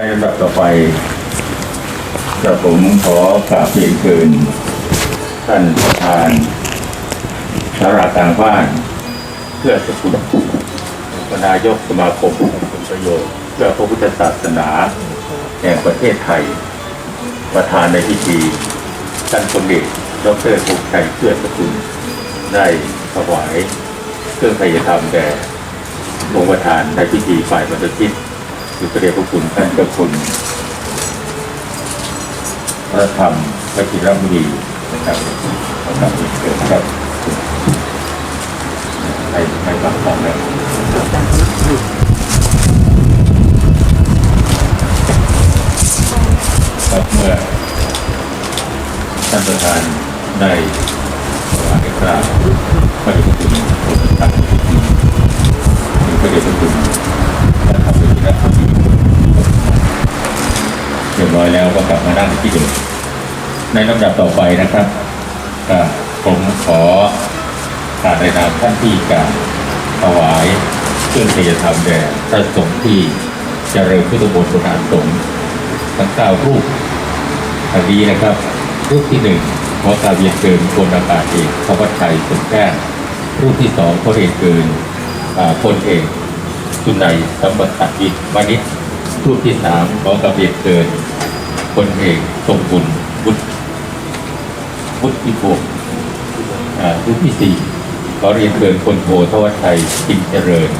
ในลำดับต่อไปกระผมขอกราบเรียนเชิญท่านประธานสาราต่างบ้านเพื่อสกุลนายกสมาคมผลประโยชน์ เพื่อพระพุทธศาสนา แห่งประเทศไทย ประธานในพิธีท่านสมเด็จดรภูมิชัยเพื่อสกุลได้ถวายเครื่องไทยธรรมแด่องค์ประธานในพิธีฝ่ายบรรพชิต คือเดชพระคุณท่านเจ้าคุณพระธรรมพระจิรมุนีนะครับขอกราบเรียนเชิญครับให้ให้ฟังของแล้วครับเมื่อท่านประธานได้ถวายกราบพระเดชพระคุณทางพิธีถึงพระเดชพระคุณพระธรรมพระจิรมุนีเรียบ ร้อยแล้วก็กลับมานั่งที่เดิมในลำดับต่อไปนะครับผมขอการในนามท่านที่กรารถวายเครื่องเทยธรรมแด่พระสงฆ์ที่เจริญพุทธบนสถานสงฆ์ทั้งเก้ารูปอันนี้นะครับ รูปที่หนึ่งขอกาบเรียนเกินพลอากาศเอกพระวัชชัยสมแก้วรูปที่สองพลเอกเกินอ่าพลเอกสุนัยสมบัติวิทย์วณิชรูปที่สามขอกราบเรียนเกิน ลเอกทรงบุญวุฒิวุฒิพงศ์อ่ารูปที่สี่ขอเรียนเชิญพลโททวัชชัยจิมเจริญ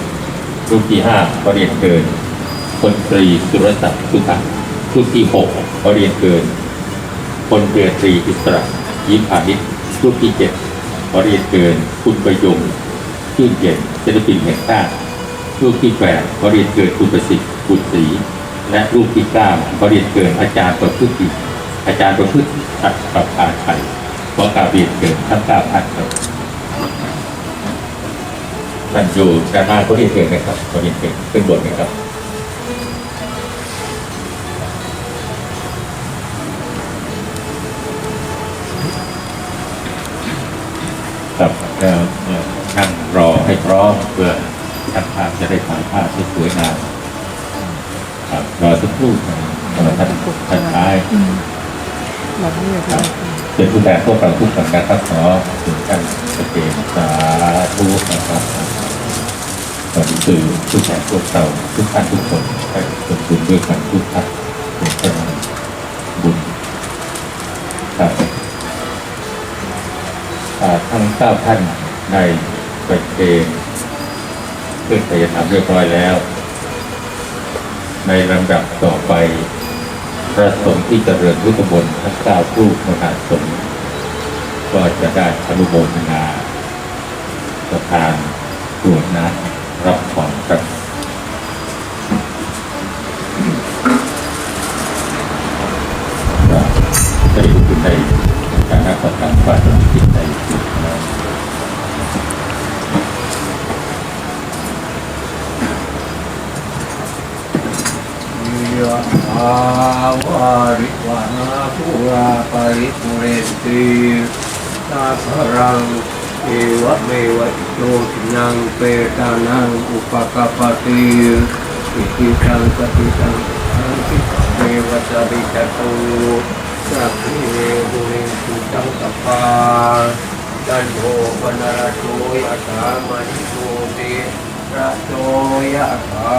รูปที่ห้าขอเรียนเชิญพลตรีสุรศักดิ์สุขะรูปที่หกขอเรียนเชิญพลเรือตรีอิสระยิ้มพาณิชย์รูปที่เจ็ดขอเรียนเชิญคุณประยงชื่นเย็นศิลปินแห่งชาติรูปที่แปดขอเรียนเกิดคุณประสิทธิ์บุตรศรี และรูปที่เก้าขอเรียนเกิดอาจารย์ประพฤติอาจารย์ประพฤติอัดประภาไทยขอกราบเรียนเกิดทั้งเก้าท่านครับท่านอยู่ด้านหน้าขอเรียนเกิดนะครับขอเรียนเกิดขึ้นบนนะครับครับแล้วนั่งรอให้พร้อมเพื่อช่างภาพจะได้ถ่ายภาพที่สวยงาม ครับรอสักครู่นะครับรอท่านท่านท้ายเราไม่อยากครับเป็นผู้แทนพวกเราทุกสังกัดครับขอถึงท่านประเกณสาธุนะครับสวัสดีคือผู้แทนพวกเราทุกท่านทุกคนให้สมบูรณ์ด้วยกันทุกท่านเป็นพลังบุญครับอ่าทั้งเก้าท่านในประเคนเพื่อไทยธรรมเรียบร้อยแล้ว ในลำดับต่อไป พระสงฆ์ที่เจริญพุทธมนต์ทั้งเก้ารูปมหาสงฆ์ก็จะได้อนุโมทนาประทานกรวดน้ำรับของครับก็ได้ทุกคนาวาริวานาภูราปริปุเรนติสาภรังเอวะเมวะอิโตทินังเปตานังอุปกปปติอิทิตังปฏิตังอังคิเมวะจาริจตุสัพพเพบุเรนตุจังกปาจันโทปนารโตยะถามณิโตติระโตยะถา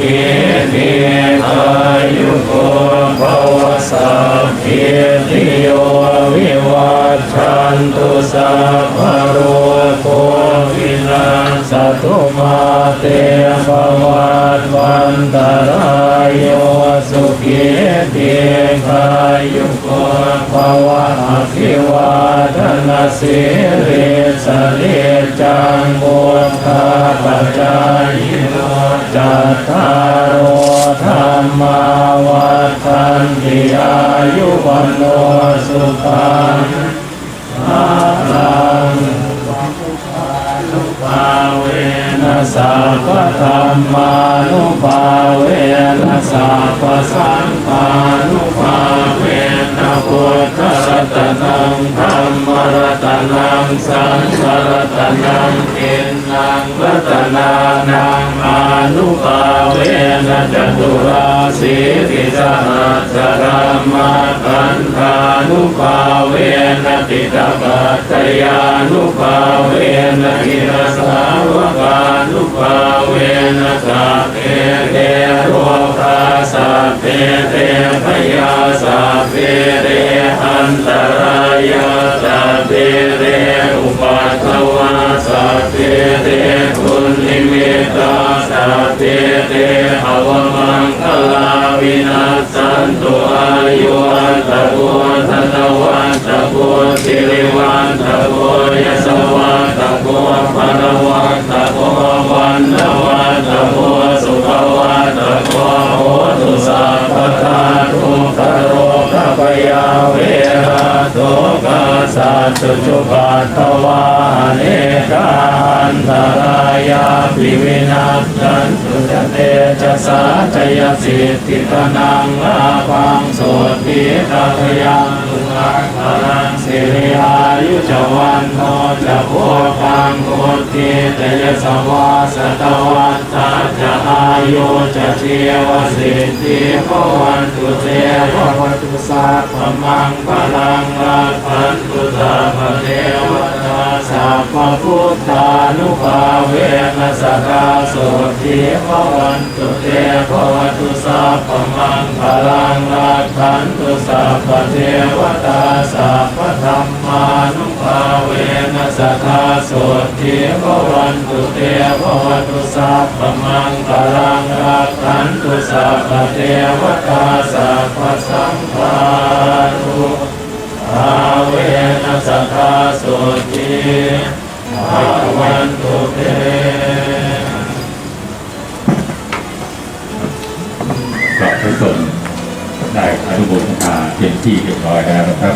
สุขีทีพายุโกภวสัพพิติโยวิวัจจันตุสัพพโรโควินาศตุมาเตภวัตวันต ติกายุโกภวะอภิวาทนาสิริสเรจังบุญคาปัจจายโนจัตตารโอธรรมาวัฏันติอายุวันโนสุขัง สสะพธรรมานุภาเวนะสสะพสังฆา นังสังฆรัตนังเอ็นนังรัตนานังอานุภาเวนะจตุราสีริสหัสรามาคันธานุภาเวนะติตปัตตยานุภาเวนะอิรสาวกานุภาเวนะสัพเพเทโรคาสัพเพเทพยา ตุอายุอันตะโกธนวันตะโกสิริวันตะโกยสวันตะโกปนวันตะโกวันนวันตะโกสุขวันตะโกโหตุสัพพทาทุกขโรคปยาเว สัจจุจุปัตวาเนกาอันตรายาปิวินาจันตุจเตจะสาจยสิทธิตนังลาภังโสติตาพยัง ตุลังพลังสิริอายุจวันโนจะโพคังโคติเตยสวาสตวัตตาจะอายุจะเทวสิทธิภวันตุเตภวันตุสัพพมังพลังรักพันตุสัพพเทว พพพุทธานุภาเวนัสกาโสติภวันตุเตภวัตุสัพพมังพลังลาภันตุสัพพเทวตาสัพพธรรมานุภาเวนัสกาโสติภวันตุเตภวัตุสัพพมังพลังลาภันตุสัพพเทวตาสัพพสังฆานุ นัสคาสุติภาวันตุเตกลับพระสงฆ์ได้อนุโมทนาเต็มที่เรียบร้อยแล้วนะครับ